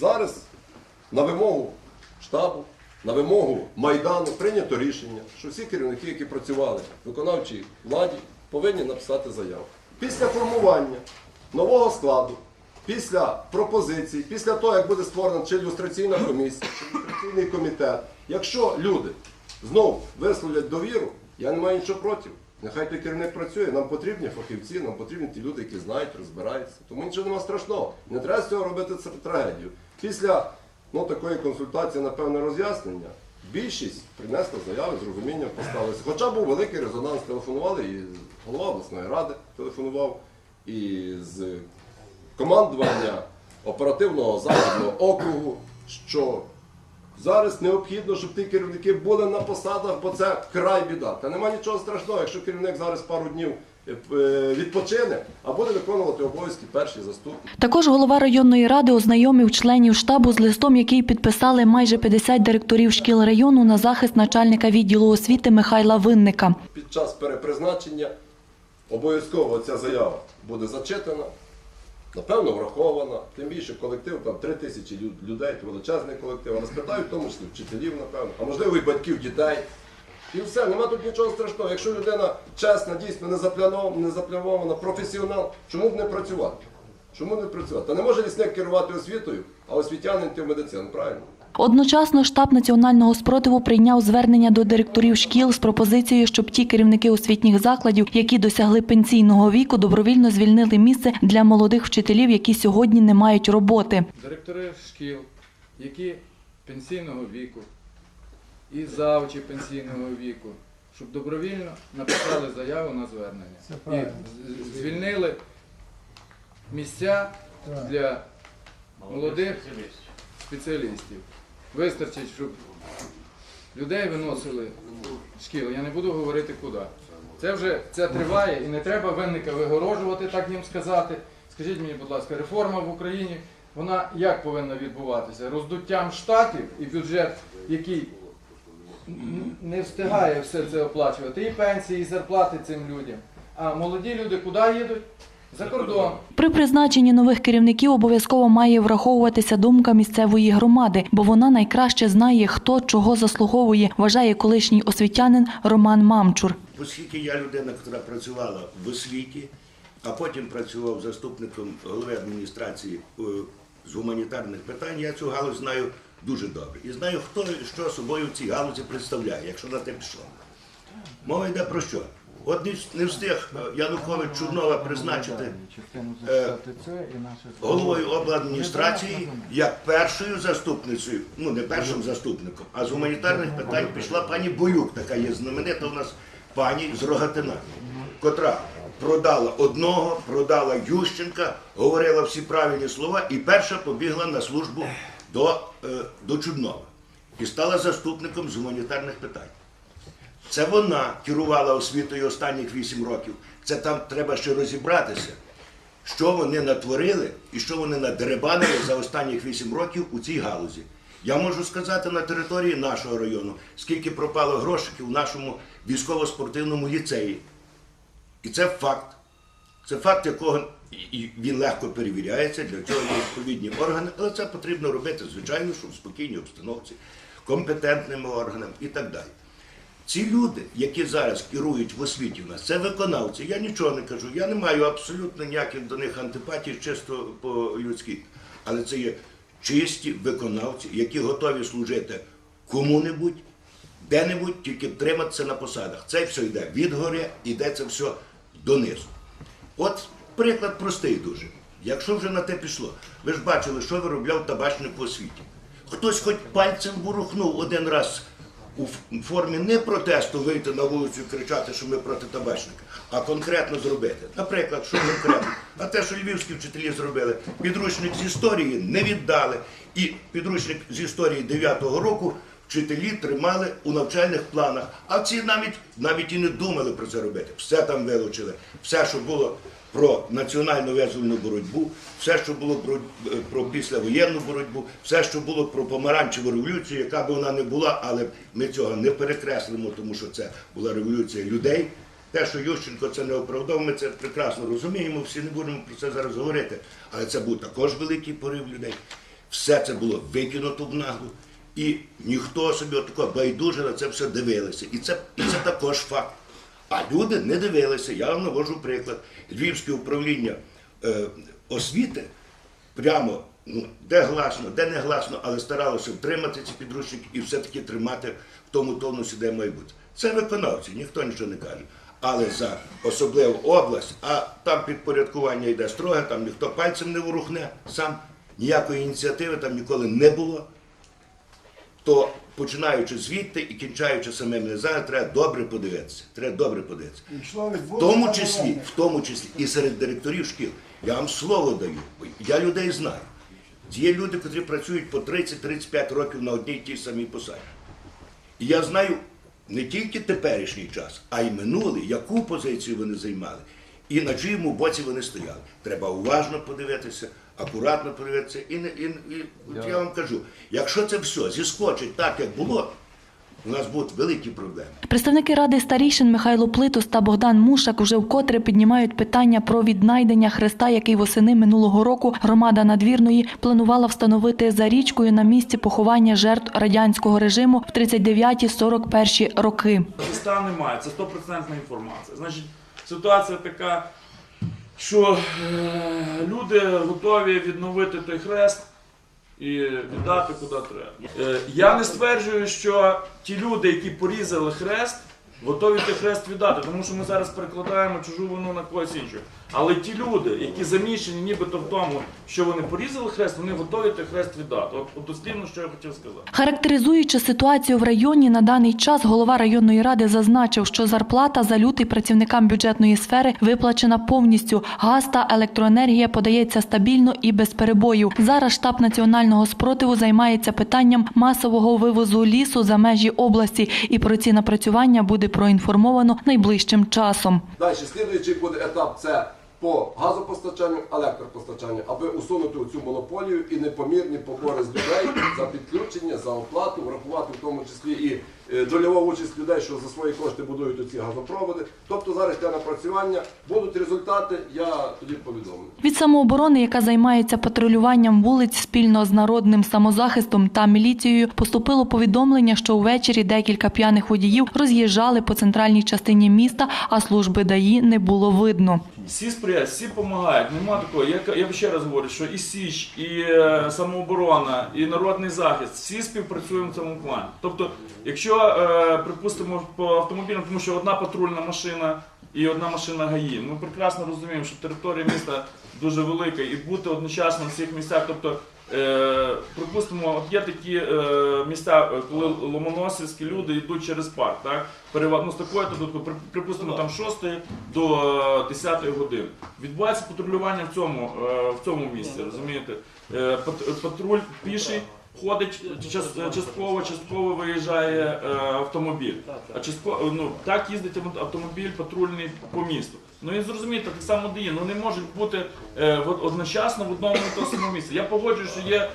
Зараз на вимогу штабу, на вимогу Майдану прийнято рішення, що всі керівники, які працювали в виконавчій владі, повинні написати заяву. Після формування нового складу, після пропозицій, після того, як буде створена чи ілюстраційна комісія, чи ілюстраційний комітет, якщо люди знов висловлять довіру, я не маю нічого проти. Нехай той керівник працює, нам потрібні фахівці, нам потрібні ті люди, які знають, розбираються. Тому нічого нема страшного. Не треба з цього робити трагедію. Після ну, такої консультації, напевне, роз'яснення, більшість принесла заяви з розумінням поставилися. Хоча був великий резонанс, телефонували, і голова обласної ради телефонував, і з командування оперативного західного округу, що зараз необхідно, щоб ті керівники були на посадах, бо це край біда. Та нема нічого страшного, якщо керівник зараз пару днів е, е, відпочине, а буде виконувати обов'язки перший заступник. Також голова районної ради ознайомив членів штабу з листом, який підписали майже 50 директорів шкіл району на захист начальника відділу освіти Михайла Винника. Під час перепризначення обов'язково ця заява буде зачитана, напевно, врахована. Тим більше колектив там 3 тисячі людей, величезний колектив. Але спитають в тому числі вчителів, напевно, а можливо і батьків дітей. І все, нема тут нічого страшного. Якщо людина чесна, дійсно не запланована, не запланована, професіонал, чому б не працювати? Чому не працювати? Та не може лісник керувати освітою, а освітянин в медицину, правильно? Одночасно штаб національного спротиву прийняв звернення до директорів шкіл з пропозицією, щоб ті керівники освітніх закладів, які досягли пенсійного віку, добровільно звільнили місце для молодих вчителів, які сьогодні не мають роботи. директори шкіл, які пенсійного віку і завучі пенсійного віку, щоб добровільно написали заяву на звернення. І звільнили місця для молодих спеціалістів. Вистачить, щоб людей виносили шкіл. Я не буду говорити куди. Це вже це триває і не треба винника вигорожувати, так їм сказати. Скажіть мені, будь ласка, реформа в Україні, вона як повинна відбуватися? Роздуттям штатів і бюджет, який не встигає все це оплачувати, і пенсії, і зарплати цим людям. А молоді люди куди їдуть? За кордон. При призначенні нових керівників обов'язково має враховуватися думка місцевої громади, бо вона найкраще знає, хто чого заслуговує, вважає колишній освітянин Роман Мамчур. Оскільки я людина, яка працювала в освіті, а потім працював заступником голови адміністрації е, з гуманітарних питань, я цю галузь знаю дуже добре. І знаю, хто що собою в цій галузі представляє, якщо на те пішло. Мова йде про що? От не встиг е, Янукович Чуднова призначити е, головою обладміністрації як першою заступницею, ну не першим заступником, а з гуманітарних питань пішла пані Боюк, така є знаменита у нас пані з Рогатина, котра продала одного, продала Ющенка, говорила всі правильні слова і перша побігла на службу до, е, до Чуднова і стала заступником з гуманітарних питань. Це вона керувала освітою останніх 8 років. Це там треба ще розібратися, що вони натворили і що вони надеребанили за останніх 8 років у цій галузі. Я можу сказати на території нашого району, скільки пропало грошиків у нашому військово-спортивному ліцеї. І це факт. Це факт, якого і він легко перевіряється, для цього є відповідні органи, але це потрібно робити, звичайно, що в спокійній обстановці, компетентними органами і так далі. Ці люди, які зараз керують в освіті в нас, це виконавці. Я нічого не кажу, я не маю абсолютно ніяких до них антипатій, чисто по-людськи. Але це є чисті виконавці, які готові служити кому-небудь, де-небудь, тільки втриматися на посадах. Це все йде від гори, йде це все донизу. От приклад простий дуже. Якщо вже на те пішло, ви ж бачили, що виробляв табачник у освіті. Хтось хоч пальцем ворухнув один раз у формі не протесту вийти на вулицю і кричати, що ми проти табачника, а конкретно зробити. Наприклад, що конкретно? А те, що львівські вчителі зробили, підручник з історії не віддали. І підручник з історії 9-го року вчителі тримали у навчальних планах. А ці навіть навіть і не думали про це робити. Все там вилучили. Все, що було про національну визвольну боротьбу, все, що було про, про післявоєнну боротьбу, все, що було про помаранчеву революцію, яка б вона не була, але ми цього не перекреслимо, тому що це була революція людей. Те, що Ющенко це не оправдав, ми це прекрасно розуміємо, всі не будемо про це зараз говорити. Але це був також великий порив людей. все це було викинуто в наглу, і ніхто собі отако байдуже на це все дивилися. І це, і це також факт. А люди не дивилися. Я вам навожу приклад. Львівське управління е, освіти прямо ну, де гласно, де не гласно, але старалося втримати ці підручники і все-таки тримати в тому тонусі, де має. Це виконавці, ніхто нічого не каже. Але за особливу область, а там підпорядкування йде строге, там ніхто пальцем не ворухне, сам ніякої ініціативи там ніколи не було то починаючи звідти і кінчаючи самим низами, треба добре подивитися. Треба добре подивитися. В тому числі, в тому числі і серед директорів шкіл. Я вам слово даю, бо я людей знаю. Є люди, які працюють по 30-35 років на одній тій самій посаді. І я знаю не тільки теперішній час, а й минулий, яку позицію вони займали і на чиєму боці вони стояли. Треба уважно подивитися, акуратно подивитися. І, не- і, і от я вам кажу, якщо це все зіскочить так, як було, у нас будуть великі проблеми. Представники ради старішин Михайло Плитус та Богдан Мушак уже вкотре піднімають питання про віднайдення хреста, який восени минулого року громада надвірної планувала встановити за річкою на місці поховання жертв радянського режиму в 39-41 роки. Христа немає, це стопроцентна інформація. Значить, ситуація така, що е, люди готові відновити той хрест і віддати куди треба. Е, я не стверджую, що ті люди, які порізали хрест, готові той хрест віддати, тому що ми зараз перекладаємо чужу вину на когось іншого. Але ті люди, які замішані нібито в тому, що вони порізали хрест, вони готові той хрест віддати. От, от дослівно, що я хотів сказати. Характеризуючи ситуацію в районі на даний час, голова районної ради зазначив, що зарплата за лютий працівникам бюджетної сфери виплачена повністю. Газ та електроенергія подається стабільно і без перебоїв. Зараз штаб національного спротиву займається питанням масового вивозу лісу за межі області, і про ці напрацювання буде проінформовано найближчим часом. Далі слідуючий буде етап це по газопостачанню, електропостачанню, аби усунути цю монополію і непомірні побори з людей за підключення, за оплату, врахувати в тому числі і е, дольову участь людей, що за свої кошти будують оці газопроводи. Тобто зараз для напрацювання будуть результати, я тоді повідомлю. Від самооборони, яка займається патрулюванням вулиць спільно з народним самозахистом та міліцією, поступило повідомлення, що увечері декілька п'яних водіїв роз'їжджали по центральній частині міста, а служби ДАІ не було видно. Всі сприяють, всі допомагають. Нема такого. Я, я ще раз говорю, що і Січ, і е, самооборона, і народний захист, всі співпрацюємо в цьому плані. Тобто, якщо е, припустимо по автомобілям, тому що одна патрульна машина і одна машина ГАІ, ми прекрасно розуміємо, що територія міста дуже велика, і бути одночасно в всіх місцях, тобто. Е, припустимо, є такі е, місця, е, коли ломоносівські люди йдуть через парк, так? Переважно з такою то припустимо там 6 до е, 10 години. Відбувається патрулювання в цьому, в цьому місці, розумієте? Патруль піший ходить час- частково, частково виїжджає автомобіль. А частково, ну, так їздить автомобіль патрульний по місту. Ну і зрозумієте, так само діє. Ну не можуть бути е, в- одночасно в одному і тому самому місці. Я погоджую, що є е,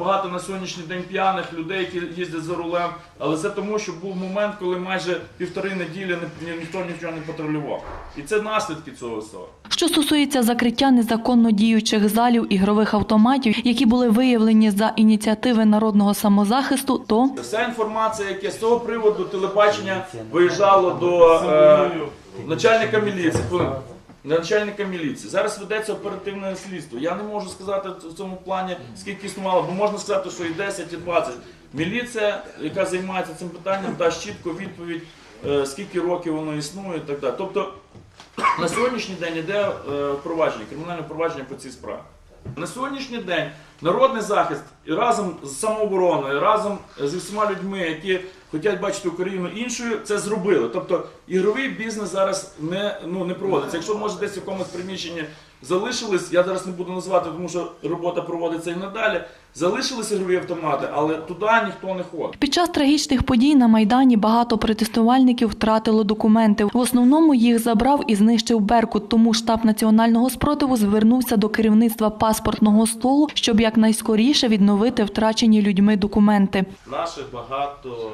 багато на сьогоднішній день п'яних людей, які їздять за рулем, але це тому, що був момент, коли майже півтори неділі ні- ні- ніхто нічого не патрулював. І це наслідки цього всього. Що стосується закриття незаконно діючих залів ігрових автоматів, які були виявлені за ініціативи народного самозахисту, то Вся інформація, яка з цього приводу телебачення виїжджало до е, начальника міліції. хвилинку. Начальника міліції. Зараз ведеться оперативне слідство. Я не можу сказати в цьому плані, скільки існувало, бо можна сказати, що і 10, і 20. Міліція, яка займається цим питанням, дасть чітко відповідь, е, скільки років воно існує і так далі. Тобто на сьогоднішній день йде е, впровадження, кримінальне впровадження по цій справі. На сьогоднішній день народний захист і разом з самообороною, разом зі всіма людьми, які хочуть бачити Україну іншою, це зробили. Тобто ігровий бізнес зараз не, ну, не проводиться. Якщо може десь в якомусь приміщенні залишились, я зараз не буду називати, тому що робота проводиться і надалі. Залишились ігрові автомати, але туди ніхто не ходить. Під час трагічних подій на Майдані багато протестувальників втратило документи. В основному їх забрав і знищив Беркут, тому штаб національного спротиву звернувся до керівництва паспортного столу, щоб якнайскоріше відновити втрачені людьми документи. Наших багато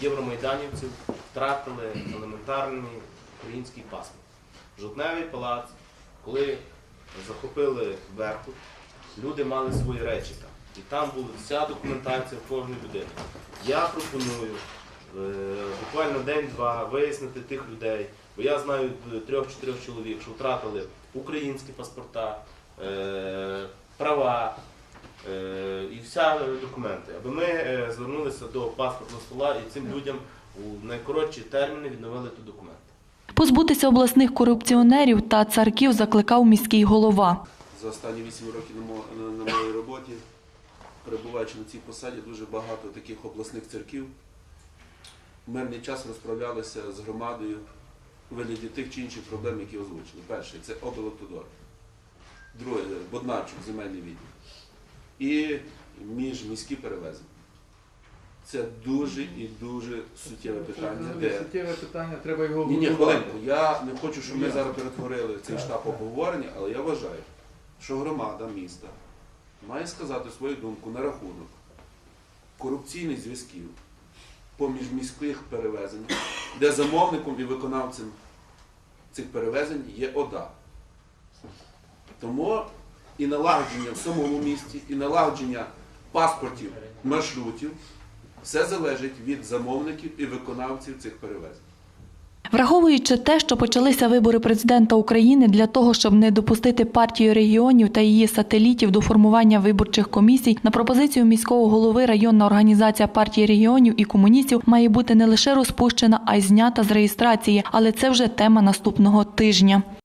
євромайданівців втратили елементарний український паспорт. Жовтневий палац, коли захопили Беркут, люди мали свої речі там. І там була вся документація в кожної людини. Я пропоную е, буквально день-два вияснити тих людей, бо я знаю е, трьох-чотирьох чоловік, що втратили українські паспорта, е, права і вся документи, аби ми е, звернулися до паспортного стола і цим людям у найкоротші терміни відновили ту документи. Позбутися обласних корупціонерів та царків закликав міський голова. За останні 8 років на, мо- на, на моїй роботі, перебуваючи на цій посаді, дуже багато таких обласних церків в мирний час розправлялися з громадою у вигляді тих чи інших проблем, які озвучені. Перший це облавтодор. Друге Боднарчук, земельний відділ. І міжміські перевезення. Це дуже і дуже суттєве питання. Це Де суттєве питання, треба його ні, ні, хвилинку. Я не хочу, щоб ми зараз перетворили цей штаб обговорення, але я вважаю, що громада міста має сказати свою думку на рахунок корупційних зв'язків поміж міських перевезень, де замовником і виконавцем цих перевезень є ОДА. Тому і налагодження в самому місті, і налагодження паспортів маршрутів все залежить від замовників і виконавців цих перевезень. Враховуючи те, що почалися вибори президента України для того, щоб не допустити партію регіонів та її сателітів до формування виборчих комісій, на пропозицію міського голови районна організація партії регіонів і комуністів має бути не лише розпущена, а й знята з реєстрації. Але це вже тема наступного тижня.